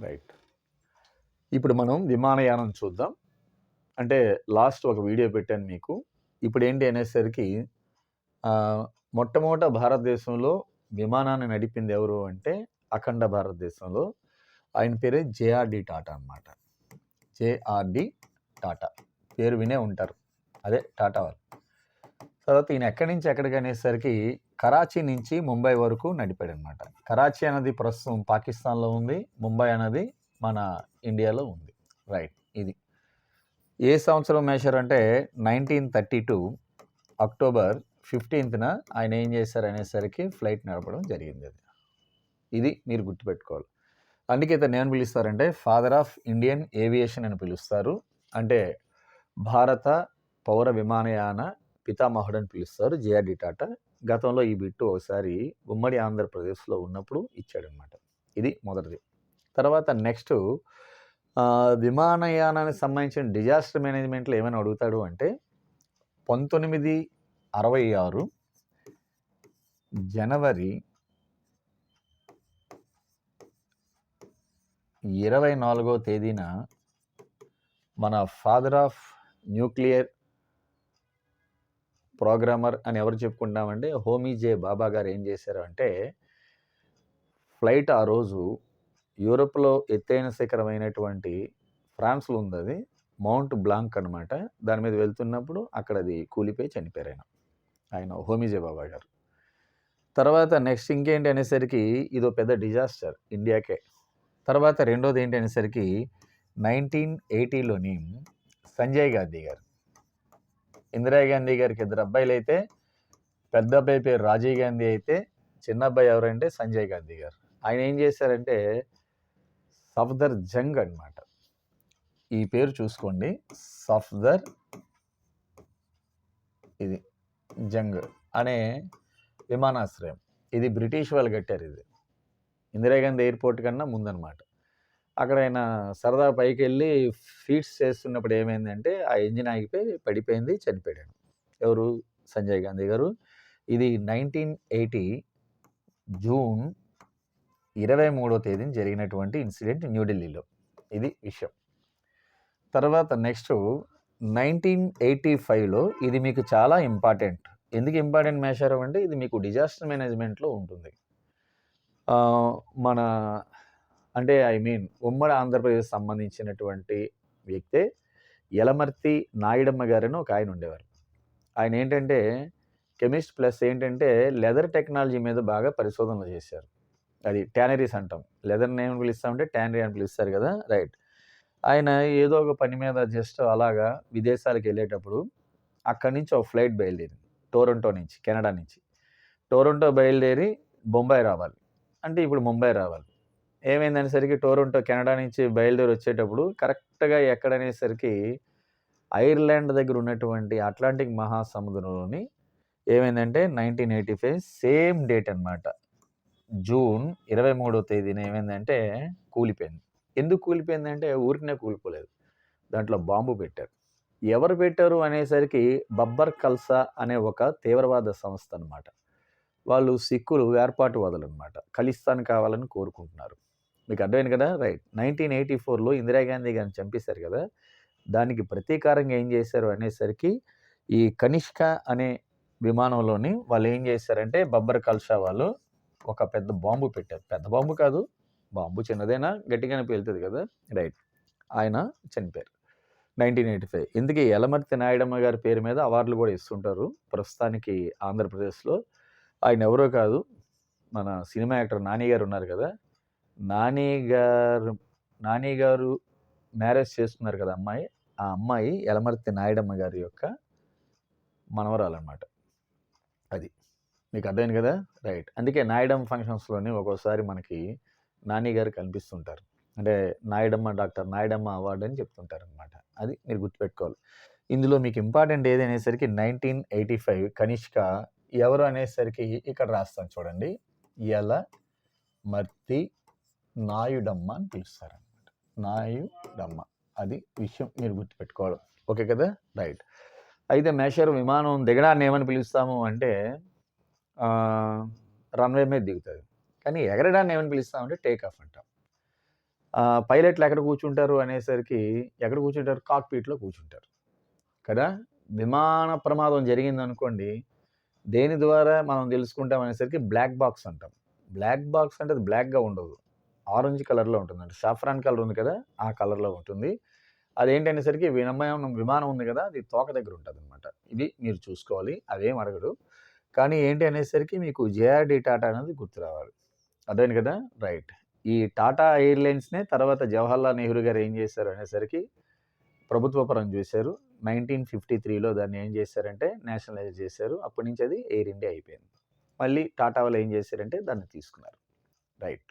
Right ఇప్పుడు మనం విమానయానం చూద్దాం. అంటే లాస్ట్ ఒక వీడియో పెట్టాను మీకు. ఇప్పుడు ఏంటి అనేసరికి మొట్టమొదట భారతదేశంలో విమానాన్ని నడిపింది ఎవరు అంటే అఖండ భారతదేశంలో ఆయన పేరే జేఆర్డి టాటా అన్నమాట. జేఆర్డి టాటా. పేరు వినే ఉంటారు. అదే టాటా వాళ్ళు. తర్వాత ఈయన ఎక్కడి నుంచి ఎక్కడికి అనేసరికి కరాచీ నుంచి ముంబై వరకు నడిపాడు అనమాట కరాచీ అనేది ప్రస్తుతం పాకిస్తాన్లో ఉంది ముంబై అనేది మన ఇండియాలో ఉంది. రైట్ ఇది. ఏ సంవత్సరం మేషర్ అంటే నైన్టీన్ థర్టీ టూ అక్టోబర్ ఫిఫ్టీన్త్న ఆయన ఏం చేశారు అనేసరికి ఫ్లైట్ నడపడం జరిగింది అది. ఇది మీరు గుర్తుపెట్టుకోవాలి. అందుకే ఇతను ఏమని పిలుస్తారంటే ఫాదర్ ఆఫ్ ఇండియన్ ఏవియేషన్ అని పిలుస్తారు. అంటే భారత పౌర విమానయాన పితామహుడు అని పిలుస్తారు జేఆర్డి టాటా. గతంలో ఈ బిట్టు ఒకసారి ఉమ్మడి ఆంధ్రప్రదేశ్లో ఉన్నప్పుడు ఇచ్చాడనమాట. ఇది మొదటిది. తర్వాత నెక్స్ట్ విమానయానానికి సంబంధించిన డిజాస్టర్ మేనేజ్మెంట్లో ఏమైనా అడుగుతాడు అంటే పంతొమ్మిది అరవై ఆరు జనవరి ఇరవై నాలుగో తేదీన మన ఫాదర్ ఆఫ్ న్యూక్లియర్ ప్రోగ్రామర్ అని ఎవరు చెప్పుకుంటామంటే హోమీ జే బాబా గారు ఏం చేశారు అంటే ఫ్లైట్ ఆ రోజు యూరోప్లో ఎత్తైన శిఖరమైనటువంటి ఫ్రాన్స్లో ఉంది అది మౌంట్ బ్లాంక్ అనమాట దాని మీద వెళ్తున్నప్పుడు అక్కడ అది కూలిపోయి చనిపోయారు ఆయన. ఆయన హోమీజే బాబా గారు. తర్వాత నెక్స్ట్ ఇంకేంటి అనేసరికి ఇదో పెద్ద డిజాస్టర్ ఇండియాకే. తర్వాత రెండోది ఏంటి అనేసరికి నైన్టీన్ ఎయిటీలోని సంజయ్ గాంధీ గారు. ఇందిరాగాంధీ గారికి ఇద్దరు అబ్బాయిలు అయితే పెద్ద అబ్బాయి పేరు రాజీవ్ గాంధీ అయితే చిన్న అబ్బాయి ఎవరంటే సంజయ్ గాంధీ గారు. ఆయన ఏం చేశారంటే సఫ్దర్ జంగ్ అన్నమాట. ఈ పేరు చూసుకోండి. సఫ్దర్ ఇది జంగ్ అనే విమానాశ్రయం. ఇది బ్రిటిష్ వాళ్ళు కట్టారు ఇది. ఇందిరాగాంధీ ఎయిర్పోర్ట్ కన్నా ముందనమాట అక్కడ ఆయన సరదా పైకి వెళ్ళి ఫీట్స్ చేస్తున్నప్పుడు ఏమైందంటే ఆ ఇంజిన్ ఆగిపోయి పడిపోయింది చనిపోయాడు. ఎవరు? సంజయ్ గాంధీ గారు. ఇది నైన్టీన్ ఎయిటీ జూన్ ఇరవై మూడో తేదీన జరిగినటువంటి ఇన్సిడెంట్ న్యూఢిల్లీలో. ఇది విషయం. తర్వాత నెక్స్ట్ నైన్టీన్ ఎయిటీ ఫైవ్లో ఇది మీకు చాలా ఇంపార్టెంట్. ఎందుకు ఇంపార్టెంట్ మేషారం అంటే ఇది మీకు డిజాస్టర్ మేనేజ్మెంట్లో ఉంటుంది. మన అంటే ఐ మీన్ ఉమ్మడి ఆంధ్రప్రదేశ్ సంబంధించినటువంటి వ్యక్తే యలమర్తి నాయుడమ్మ గారని ఒక ఆయన ఉండేవారు. ఆయన ఏంటంటే కెమిస్ట్ ప్లస్ ఏంటంటే లెదర్ టెక్నాలజీ మీద బాగా పరిశోధనలు చేశారు. అది ట్యానరీస్ అంటాం లెదర్ నేమ్ పిలుస్తామంటే ట్యానరీ అని పిలుస్తారు కదా రైట్. ఆయన ఏదో ఒక పని మీద జస్ట్ అలాగా విదేశాలకు వెళ్ళేటప్పుడు అక్కడి నుంచి ఒక ఫ్లైట్ బయలుదేరింది. టోరంటో నుంచి కెనడా నుంచి. టోరంటో బయలుదేరి బొంబాయి రావాలి. అంటే ఇప్పుడు ముంబై రావాలి. ఏమైందనేసరికి టోరంటో కెనడా నుంచి బయలుదేరి వచ్చేటప్పుడు కరెక్ట్గా ఎక్కడనేసరికి ఐర్లాండ్ దగ్గర ఉన్నటువంటి అట్లాంటిక్ మహాసముద్రంలోని ఏమైందంటే nineteen eighty five same date అనమాట జూన్ ఇరవై మూడో తేదీన ఏమైందంటే కూలిపోయింది. ఎందుకు కూలిపోయిందంటే ఊరికనే కూలిపోలేదు. దాంట్లో బాంబు పెట్టారు. ఎవరు పెట్టారు అనేసరికి బబ్బర్ కల్సా అనే ఒక తీవ్రవాద సంస్థ అనమాట వాళ్ళు సిక్కులు వేర్పాటువాదులు అనమాట ఖలిస్తాన్ కావాలని కోరుకుంటున్నారు. మీకు అర్థమైంది కదా? రైట్. నైన్టీన్ ఎయిటీ ఫోర్లో ఇందిరాగాంధీ గారిని చంపేశారు కదా? దానికి ప్రతీకారంగా ఏం చేశారు అనేసరికి ఈ కనిష్క అనే విమానంలోని వాళ్ళు ఏం చేశారంటే బబ్బర్ కల్షా వాళ్ళు ఒక పెద్ద బాంబు పెట్టారు. పెద్ద బాంబు కాదు. బాంబు చిన్నదైనా గట్టిగానే పేలుతుంది కదా? రైట్. ఆయన చనిపోయారు నైన్టీన్ ఎయిటీ ఫైవ్. ఇందుకే యలమర్తి నాయుడమ్మ గారి పేరు మీద అవార్డులు కూడా ఇస్తుంటారు. ప్రస్తుతానికి ఆంధ్రప్రదేశ్లో. ఆయన ఎవరో కాదు. మన సినిమా యాక్టర్ నాని గారు ఉన్నారు కదా? నాని గారు నాని గారు మ్యారేజ్ చేస్తున్నారు కదా అమ్మాయి. ఆ అమ్మాయి ఎలమర్తి నాయుడమ్మ గారి యొక్క మనవరాలన్నమాట. అది. మీకు అర్థమైంది కదా? రైట్. అందుకే నాయుడమ్మ ఫంక్షన్స్లోని ఒక్కోసారి మనకి నాని గారు కనిపిస్తుంటారు. అంటే నాయుడమ్మ డాక్టర్ నాయుడమ్మ అవార్డు అని చెప్తుంటారు అనమాట అది మీరు గుర్తుపెట్టుకోవాలి. ఇందులో మీకు ఇంపార్టెంట్ ఏది అనేసరికి నైన్టీన్ ఎయిటీ ఫైవ్ కనిష్క ఎవరు అనేసరికి ఇక్కడ రాస్తాను చూడండి. ఎల మర్తి నాయుడమ్మ అని పిలుస్తారు అనమాట నాయుడమ్మ అది విషయం మీరు గుర్తుపెట్టుకోవడం ఓకే కదా రైట్ అయితే మేషర్ విమానం దిగడాన్ని ఏమని పిలుస్తాము అంటే రన్వే మీద దిగుతుంది కానీ ఎగరడాన్ని ఏమని పిలుస్తామంటే టేక్ ఆఫ్ అంటాం పైలట్లు ఎక్కడ కూర్చుంటారు అనేసరికి ఎక్కడ కూర్చుంటారు? కాక్పీట్లో కూర్చుంటారు. కదా! విమాన ప్రమాదం జరిగిందనుకోండి, దేని ద్వారా మనం తెలుసుకుంటాం అనేసరికి బ్లాక్ బాక్స్ అంటాం. బ్లాక్ బాక్స్ అంటే అది బ్లాక్‌గా ఉండదు. ఆరెంజ్ కలర్‌లో ఉంటుందండి. సాఫ్రాన్ కలర్ ఉంది కదా! ఆ కలర్‌లో ఉంటుంది. అదేంటనేసరికి విమానం విమానం ఉంది కదా! అది తోక దగ్గర ఉంటుంది అనమాట ఇది మీరు చూసుకోవాలి. అదేం అడగడు. కానీ ఏంటి అనేసరికి మీకు జేఆర్‌డీ టాటా అనేది గుర్తు రావాలి. అదేను కదా! రైట్. ఈ టాటా ఎయిర్‌లైన్స్‌నే తర్వాత జవహర్లాల్ నెహ్రూ గారు ఏం చేశారు అనేసరికి ప్రభుత్వ పరం చేశారు. 1953లో దాన్ని ఏం చేశారంటే నేషనలైజ్ చేశారు. అప్పటి నుంచి అది ఎయిర్ ఇండియా అయిపోయింది. మళ్ళీ టాటా వాళ్ళు ఏం చేశారంటే దాన్ని తీసుకున్నారు. Right.